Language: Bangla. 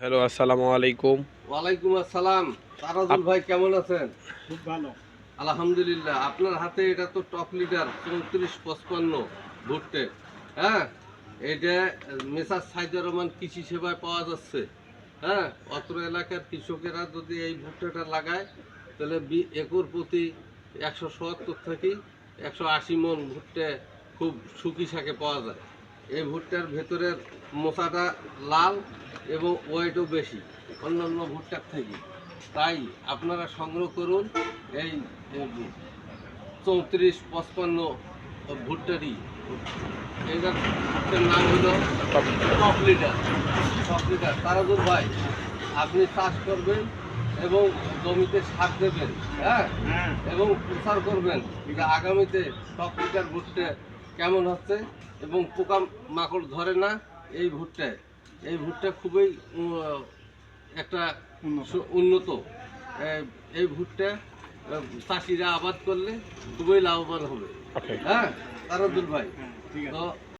হ্যালো আসসালামু আলাইকুম। ওয়ালাইকুম আসসালাম। তারাজুল ভাই কেমন আছেন? খুব ভালো। আলহামদুলিল্লাহ আপনার হাতে এটা তো টপ লিডার চৌত্রিশ পঁচপান্ন ভুট্টে হ্যাঁ এটা মেসার সাইদুর রহমান কৃষি সেবায় পাওয়া যাচ্ছে। হ্যাঁ অত্র এলাকার কৃষকেরা যদি এই ভুট্টাটা লাগায় তাহলে বি- একর প্রতি একশো সত্তর থেকে একশো আশি মন ভুট্টে খুব সুখী শাকে পাওয়া যায়। এই ভুট্টার ভেতরের মশাটা লাল এবং ওয়েটও বেশি অন্যান্য ভুট্টার থেকে। তাই আপনারা সংগ্রহ করুন এই চৌত্রিশ পঁচপান্ন ভুট্টারই। এইটার ভুট্টার নাম হলো top leader. Top leader Tarajul ভাই আপনি চাষ করবেন এবং জমিতে সার দেবেন হ্যাঁ? হ্যাঁ। এবং প্রচার করবেন যে আগামীতে টপ লিটার ভুট্টে কেমন হচ্ছে এবং পোকা মাকড় ধরে না এই ভুট্টায়। এই ভুট্টা খুবই একটা উন্নত। এই ভুট্টা চাষিরা আবাদ করলে খুবই লাভবান হবে। হ্যাঁ তারদুল ভাই। হ্যাঁ ঠিক আছে। তো